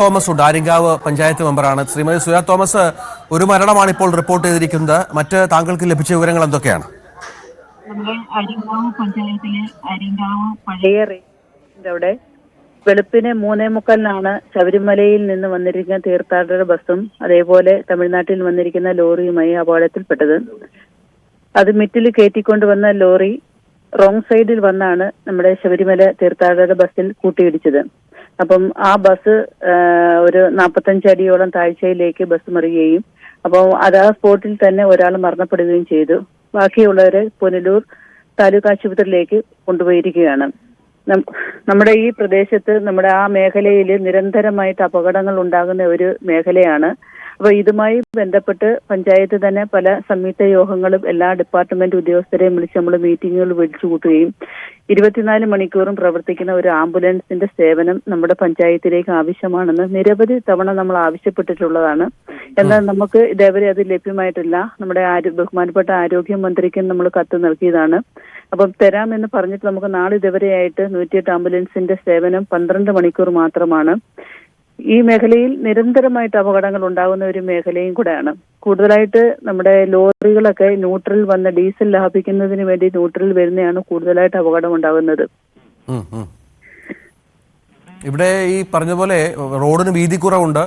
Thomas ഉണ്ട്. ആര്യങ്കാവ് പഞ്ചായത്ത് മെമ്പറാണ്. Shrimati Suja Thomas ഒരു മരണമാണ് ഇപ്പോൾ റിപ്പോർട്ട് ചെയ്തിരിക്കുന്നത്. മറ്റ് താങ്കൾക്ക് ലഭിച്ച വിവരങ്ങൾ എന്തൊക്കെയാണ്? നമ്മുടെ അരിങ്കാവ് പഞ്ചായത്തിലെ അരിങ്കാവ് പഴയ റേഞ്ചിന്റെ അവിടെ? വെളുപ്പിന് മൂന്നേ മുക്കാലിനാണ് ശബരിമലയിൽ നിന്ന് വന്നിരിക്കുന്ന തീർത്ഥാടക ബസ്സും അതേപോലെ തമിഴ്നാട്ടിൽ വന്നിരിക്കുന്ന ലോറിയുമായി അപകടത്തിൽപ്പെട്ടത്. അത് മിറ്റിൽ കയറ്റിക്കൊണ്ട് വന്ന ലോറി റോങ് സൈഡിൽ വന്നാണ് നമ്മുടെ ശബരിമല തീർത്ഥാടക ബസ്സിൽ കൂട്ടിയിടിച്ചത്. അപ്പം ആ ബസ് ഒരു നാൽപ്പത്തഞ്ച് അടിയോളം താഴ്ചയിലേക്ക് ബസ് മറിയുകയും അപ്പോൾ അത് ആ സ്പോട്ടിൽ തന്നെ ഒരാൾ മരണപ്പെടുകയും ചെയ്തു. ബാക്കിയുള്ളവരെ പുനലൂർ താലൂക്ക് ആശുപത്രിയിലേക്ക് കൊണ്ടുപോയിരിക്കുകയാണ്. നമ്മുടെ ഈ പ്രദേശത്ത് നമ്മുടെ ആ മേഖലയിൽ നിരന്തരമായിട്ട് അപകടങ്ങൾ ഉണ്ടാകുന്ന ഒരു മേഖലയാണ് അപ്പൊ ഇതുമായി ബന്ധപ്പെട്ട് പഞ്ചായത്ത് തന്നെ പല സംയുക്ത യോഗങ്ങളും എല്ലാ ഡിപ്പാർട്ട്മെന്റ് ഉദ്യോഗസ്ഥരെയും വിളിച്ച് നമ്മൾ മീറ്റിങ്ങുകൾ വിളിച്ചു കൂട്ടുകയും ഇരുപത്തിനാല് മണിക്കൂറും പ്രവർത്തിക്കുന്ന ഒരു ആംബുലൻസിന്റെ സേവനം നമ്മുടെ പഞ്ചായത്തിലേക്ക് ആവശ്യമാണെന്ന് നിരവധി തവണ നമ്മൾ ആവശ്യപ്പെട്ടിട്ടുള്ളതാണ്. എന്നാൽ നമുക്ക് ഇതേവരെ അത് ലഭ്യമായിട്ടില്ല. നമ്മുടെ ബഹുമാനപ്പെട്ട ആരോഗ്യമന്ത്രിക്കും നമ്മൾ കത്ത് നൽകിയതാണ്. അപ്പം തരാമെന്ന് പറഞ്ഞിട്ട് നമുക്ക് നാളെ നാളിതുവരെയായിട്ട് നൂറ്റിയെട്ട് ആംബുലൻസിന്റെ സേവനം പന്ത്രണ്ട് മണിക്കൂർ മാത്രമാണ്. ഈ മേഖലയിൽ നിരന്തരമായിട്ട് അപകടങ്ങൾ ഉണ്ടാകുന്ന ഒരു മേഖലയും കൂടെയാണ്. കൂടുതലായിട്ട് നമ്മുടെ ലോറികളൊക്കെ ന്യൂട്രൽ വന്ന ഡീസൽ ലാഭിക്കുന്നതിന് വേണ്ടി ന്യൂട്രൽ വരുന്നതാണ് കൂടുതലായിട്ട് അപകടം ഉണ്ടാകുന്നത്. ഇവിടെ ഈ പറഞ്ഞ പോലെ റോഡിന് വീതി കുറവുണ്ട്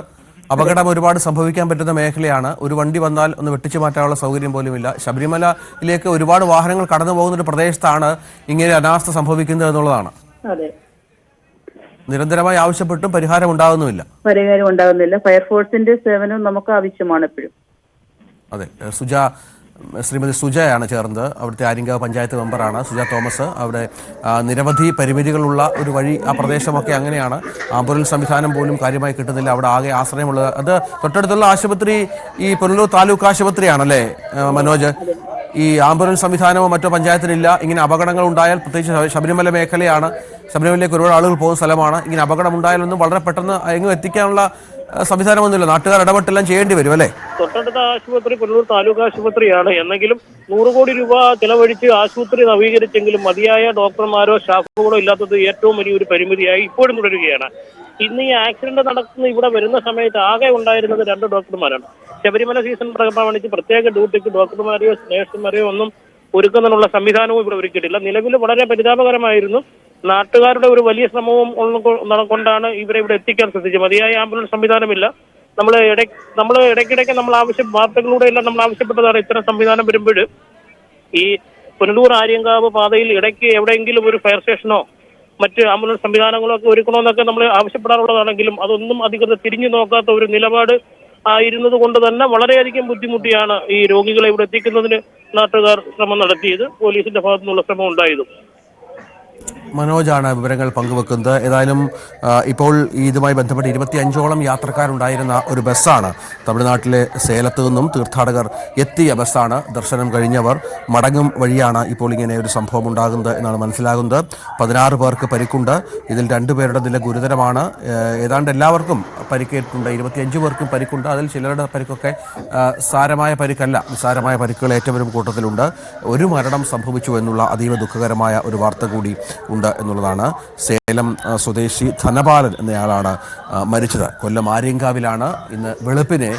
അപകടം ഒരുപാട് സംഭവിക്കാൻ പറ്റുന്ന മേഖലയാണ്. ഒരു വണ്ടി വന്നാൽ ഒന്ന് വെട്ടിച്ചു മാറ്റാനുള്ള സൗകര്യം പോലുമില്ല. ശബരിമലയിലേക്ക് ഒരുപാട് വാഹനങ്ങൾ കടന്നു പോകുന്ന ഒരു പ്രദേശത്താണ് ഇങ്ങനെ അനാസ്ഥ സംഭവിക്കുന്നത് എന്നുള്ളതാണ്. അതെ. നിരന്തരമായി ആവശ്യപ്പെട്ടും പരിഹാരം ഉണ്ടാകുന്നുമില്ല. പരിഹാരം ഉണ്ടാകുന്നില്ല. ഫയർഫോഴ്സിന്റെ സേവനം നമുക്ക് ആവശ്യമാണ് എപ്പോഴും അതെ സുജ ശ്രീമതി സുജയാണ് ചേർന്നത്. അവിടുത്തെ ആര്യങ്കാവ് പഞ്ചായത്ത് മെമ്പറാണ് സുജ തോമസ്. അവിടെ നിരവധി പരിമിതികളുള്ള ഒരു വഴി ആ പ്രദേശമൊക്കെ അങ്ങനെയാണ്. ആംബുലൻസ് സംവിധാനം പോലും കാര്യമായി കിട്ടുന്നില്ല. അവിടെ ആകെ ആശ്രയമുള്ളത്. അത് തൊട്ടടുത്തുള്ള ആശുപത്രി ഈ പുനലൂർ താലൂക്ക് ആശുപത്രിയാണല്ലേ മനോജ്? ഈ ആംബുലൻസ് സംവിധാനമോ മറ്റോ പഞ്ചായത്തിലില്ല. ഇങ്ങനെ അപകടങ്ങൾ ഉണ്ടായാൽ പ്രത്യേകിച്ച് ശബ- ശബരിമല മേഖലയാണ് ശബരിമലയിലേക്ക് ഒരുപാട് ആളുകൾ പോകുന്ന സ്ഥലമാണ്. ഇങ്ങനെ അപകടം ഉണ്ടായാലൊന്നും വളരെ പെട്ടെന്ന് എങ്ങും എത്തിക്കാനുള്ള സംവിധാനമൊന്നുമില്ല. നാട്ടുകാർ ഇടപെട്ടെല്ലാം ചെയ്യേണ്ടി വരും അല്ലേ? തൊട്ടടുത്ത ആശുപത്രി പുനലൂർ താലൂക്ക് ആശുപത്രിയാണ്. എന്നെങ്കിലും നൂറ് കോടി രൂപ ചെലവഴിച്ച് ആശുപത്രി നവീകരിച്ചെങ്കിലും മതിയായ ഡോക്ടർമാരോ സ്റ്റാഫുകളോ ഇല്ലാത്തത് ഏറ്റവും വലിയ ഒരു പരിമിതിയായി ഇപ്പോഴും തുടരുകയാണ്. ഇന്ന് ഈ ആക്സിഡന്റ് നടക്കുന്ന ഇവിടെ വരുന്ന സമയത്ത് ആകെ ഉണ്ടായിരുന്നത് രണ്ട് ഡോക്ടർമാരാണ്. ശബരിമല സീസൺ പ്രമാണിച്ച് പ്രത്യേക ഡ്യൂട്ടിക്ക് ഡോക്ടർമാരെയോ നേഴ്സുമാരെയോ ഒന്നും ഒരുക്കുന്നതിനുള്ള സംവിധാനവും ഇവിടെ ഒരുക്കിയിട്ടില്ല. നിലവിൽ വളരെ പരിതാപകരമായിരുന്നു നാട്ടുകാരുടെ ഒരു വലിയ ശ്രമവും കൊണ്ടാണ് ഇവരെ ഇവിടെ എത്തിക്കാൻ ശ്രദ്ധിച്ചത്. മതിയായ ആംബുലൻസ് സംവിധാനമില്ല. നമ്മൾ ഇട നമ്മൾ ഇടയ്ക്കിടയ്ക്ക് നമ്മൾ ആവശ്യം വാർത്തകളിലൂടെ എല്ലാം നമ്മൾ ആവശ്യപ്പെട്ടതാണ് ഇത്തരം സംവിധാനം വരുമ്പോൾ. ഈ പുനലൂർ ആര്യങ്കാവ് പാതയിൽ ഇടയ്ക്ക് എവിടെയെങ്കിലും ഒരു ഫയർ സ്റ്റേഷനോ മറ്റ് ആംബുലൻസ് സംവിധാനങ്ങളോ ഒക്കെ ഒരുക്കണമെന്നൊക്കെ നമ്മൾ ആവശ്യപ്പെടാറുള്ളതാണെങ്കിലും അതൊന്നും അധികൃതർ തിരിഞ്ഞു നോക്കാത്ത ഒരു നിലപാട് ആയിരുന്നത് കൊണ്ട് തന്നെ വളരെയധികം ബുദ്ധിമുട്ടിയാണ് ഈ രോഗികളെ ഇവിടെ എത്തിക്കുന്നതിന് നാട്ടുകാർ ശ്രമം നടത്തിയത്. പോലീസിന്റെ ഭാഗത്തുനിന്നുള്ള ശ്രമം ഉണ്ടായതും. മനോജാണ് വിവരങ്ങൾ പങ്കുവെക്കുന്നത്. ഏതായാലും ഇപ്പോൾ ഇതുമായി ബന്ധപ്പെട്ട് ഇരുപത്തി അഞ്ചോളം യാത്രക്കാരുണ്ടായിരുന്ന ഒരു ബസ്സാണ് തമിഴ്നാട്ടിലെ സേലത്ത് നിന്നും തീർത്ഥാടകർ എത്തിയ ബസ്സാണ്. ദർശനം കഴിഞ്ഞവർ മടങ്ങും വഴിയാണ് ഇപ്പോൾ ഇങ്ങനെ ഒരു സംഭവം ഉണ്ടാകുന്നത് എന്നാണ് മനസ്സിലാകുന്നത്. പതിനാറ് പേർക്ക് പരിക്കുണ്ട്. ഇതിൽ രണ്ടുപേരുടെ നില ഗുരുതരമാണ്. ഏതാണ്ട് എല്ലാവർക്കും പരിക്കേറ്റിട്ടുണ്ട്. ഇരുപത്തിയഞ്ച് പേർക്കും പരിക്കുണ്ട്. അതിൽ ചിലരുടെ പരിക്കൊക്കെ സാരമായ പരിക്കല്ല. നിസ്സാരമായ പരിക്കുകൾ ഏറ്റവരും കൂട്ടത്തിലുണ്ട്. ഒരു മരണം സംഭവിച്ചു എന്നുള്ള അതീവ ദുഃഖകരമായ ഒരു വാർത്ത കൂടി ഉണ്ട്. എന്നുള്ളതാണ് സേലം സ്വദേശി ധനപാലൻ എന്നയാളാണ് മരിച്ചത്. കൊല്ലം ആര്യങ്കാവിലാണ് ഇന്ന് വെളുപ്പിനെ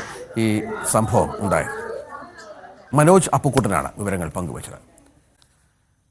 ഈ സംഭവം ഉണ്ടായത്. മനോജ് അപ്പുക്കുട്ടനാണ് വിവരങ്ങൾ പങ്കുവച്ചത്.